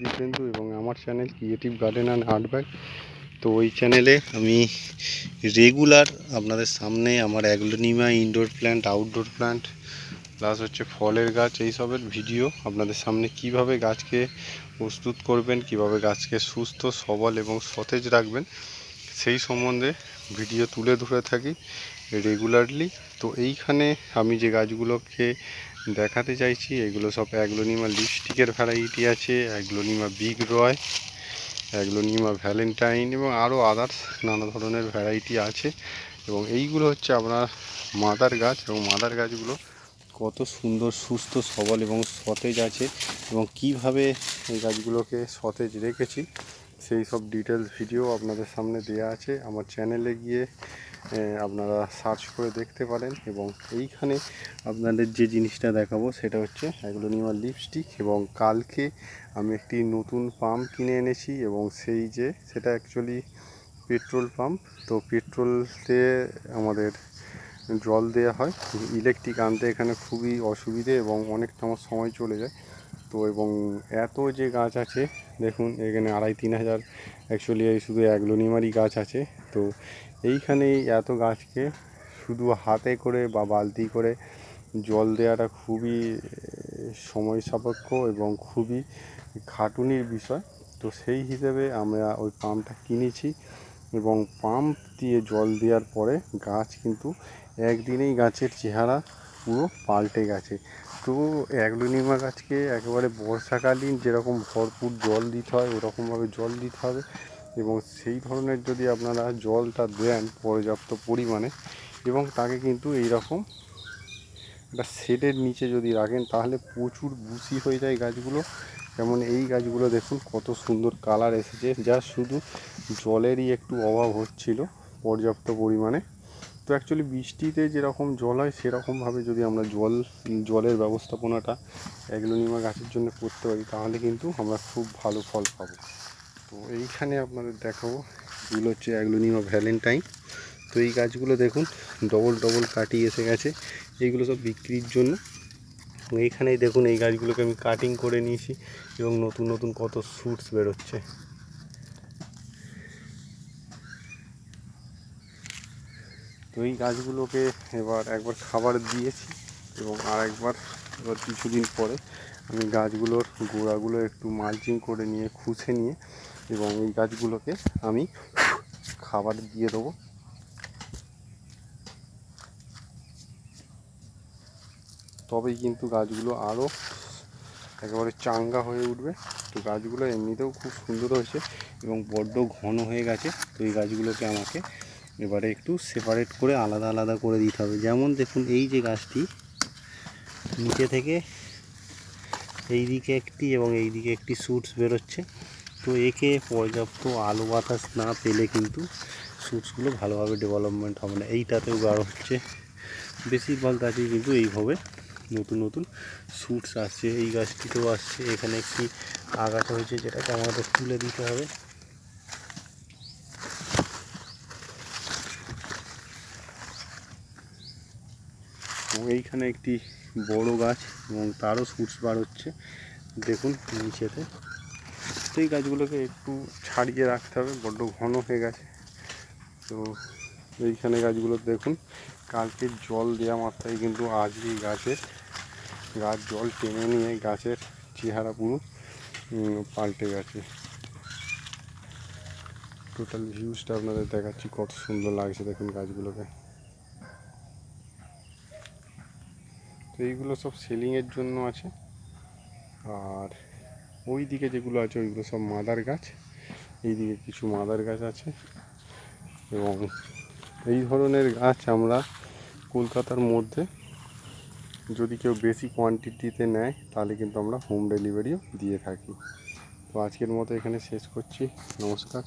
দীপেন্দু এবং আমার channel creative garden and art bag তো ওই চ্যানেলে আমি রেগুলার আপনাদের সামনে আমার aglaonema indoor plant outdoor plant plus হচ্ছে ফলের গাছ এইসবের ভিডিও আপনাদের সামনে কীভাবে গাছকে প্রস্তুত করবেন, কীভাবে গাছকে সুস্থ, সবল এবং সতেজ রাখবেন, সেই সম্বন্ধে ভিডিও তুলে ধরে থাকি রেগুলারলি তো এইখানে আমি যে গাছগুলোকে দেখাতে চাইছি, এগুলো সব অ্যাগ্লোনিমা লিপস্টিকের ভ্যারাইটি আছে, aglaonema Big Roy, aglaonema Valentine এবং আরও আদার্স নানা ধরনের ভ্যারাইটি আছে। এবং এইগুলো হচ্ছে আপনার মাদার গাছ এবং মাদার গাছগুলো কত সুন্দর, সুস্থ, সবল এবং সতেজ আছে। এবং কীভাবে এই গাছগুলোকে সতেজ রেখেছি সেই সব ডিটেলস ভিডিও আপনাদের সামনে দেওয়া আছে। আমার চ্যানেলে গিয়ে আপনারা সার্চ করে দেখতে পারেন এবং এইখানে আপনাদের যে জিনিসটা দেখাবো সেটা হচ্ছে অ্যাগ্লোনিমা লিপস্টিক এবং কালকে আমি একটি নতুন পাম্প কিনে এনেছি এবং সেই যে, সেটা অ্যাকচুয়ালি পেট্রোল পাম্প তো পেট্রোলতে আমাদের জল দেওয়া হয় ইলেকট্রিক আনতে এখানে খুবই অসুবিধে এবং অনেকটা আমার সময় চলে যায়। তো এবং এত যে গাছ আছে দেখুন, এখানে আড়াই তিন হাজার অ্যাকচুয়ালি এই শুধু অ্যাগ্লোনিমারই গাছ আছে। তো এইখানে এত গাছকে শুধু হাতে করে বা বালতি করে জল দেওয়াটা খুবই, সময় সাপেক্ষ এবং খুবই খাটুনির বিষয়। তো সেই হিসেবে আমরা ওই পাম্পটা কিনেছি এবং পাম্প দিয়ে জল দেওয়ার পরে গাছ কিন্তু একদিনেই গাছের চেহারা পুরো পাল্টে গেছে। তো অ্যাগ্লোনিমা গাছকে একেবারে বর্ষাকালীন যেরকম ভরপুর জল দিতে হয়, ওরকমভাবে জল দিতে হবে এবং সেই ধরনের যদি আপনারা জলটা দেন পর্যাপ্ত পরিমাণে এবং তাকে কিন্তু এই রকম একটা শেডের নিচে যদি রাখেন, তাহলে প্রচুর বুশি হয়ে যায় গাছগুলো। যেমন এই গাছগুলো দেখুন কত সুন্দর কালার এসেছে, যা শুধু জলেরই একটু অভাব হচ্ছিল পর্যাপ্ত পরিমাণে। তো অ্যাকচুয়ালি বৃষ্টিতে যেরকম জল হয়, সেরকমভাবে যদি আমরা জল, জলের ব্যবস্থাপনাটা অ্যাগ্লোনিমা গাছের জন্য করতে পারি, তাহলে কিন্তু আমরা খুব ভালো ফল পাবো। তো এইখানে আপনাদের দেখাবো, এগুলো হচ্ছে অ্যাগ্লোনিমা ভ্যালেন্টাইন। তো এই গাছগুলো দেখুন, ডবল ডবল কাটি এসে গেছে এইগুলো সব বিক্রির জন্য। এইখানেই দেখুন, এই গাছগুলোকে আমি কাটিং করে নিয়েছি এবং নতুন নতুন কত স্যুটস বেরোচ্ছে। তো এই গাছগুলোকে এবার একবার খাবার দিয়েছি এবং আর একবার এবার কিছুদিন পরে আমি গাছগুলোর গোড়াগুলো একটু মালচিং করে নিয়ে খুঁজে নিয়ে এবং এই গাছগুলোকে আমি খাবার দিয়ে দেবো। তবেই কিন্তু গাছগুলো আরও একেবারে চাঙ্গা হয়ে উঠবে। তো গাছগুলো এমনিতেও খুব সুন্দর হয়েছে এবং বড্ড ঘন হয়ে গেছে। তো এই গাছগুলোকে আমাকে এবারে একটু সেপারেট করে আলাদা আলাদা করে দিতে হবে। যেমন দেখুন, এই যে গাছটি, নিচে থেকে এই দিকে একটি এবং এই দিকে একটি শুটস বেরোচ্ছে। তো একে পর্যাপ্ত আলো বাতাস না পেলে কিন্তু শুটসগুলো ভালোভাবে ডেভেলপমেন্ট হবে না। এইটাতেও গাঢ় হচ্ছে। বেশিরভাগ গাছই কিন্তু এইভাবে নতুন নতুন শুটস আসছে। এই গাছটিতেও আসছে। এখানে একটি আগাছা হয়েছে, যেটাকে আমাদের তুলে দিতে হবে। এবং এইখানে একটি বড় গাছ এবং তারও শুটস বার হচ্ছে। দেখুন নিচেতে। সেই গাছগুলোকে একটু ছাড়িয়ে রাখতে হবে, বড্ড ঘন হয়ে গেছে। তো এইখানে গাছগুলো দেখুন, কালকে জল দেওয়া মাত্রায় কিন্তু আজই গাছের, গাছ জল টেনে নিয়ে গাছের চেহারা পুরো পাল্টে গেছে। টোটাল ভিউজটা আপনাদের দেখাচ্ছি, কত সুন্দর লাগছে দেখুন গাছগুলোকে। তো এইগুলো সব সেলিংয়ের জন্য আছে। আর ওই দিকে যেগুলো আছে, ওইগুলো সব মাদার গাছ। এই দিকে কিছু মাদার গাছ আছে। এবং এই ধরনের গাছ আমরা কলকাতার মধ্যে যদি কেউ বেশি কোয়ান্টিটিতে নেয়, তাহলে কিন্তু আমরা হোম ডেলিভারিও দিয়ে থাকি। তো আজকের মতো এখানে শেষ করছি। নমস্কার।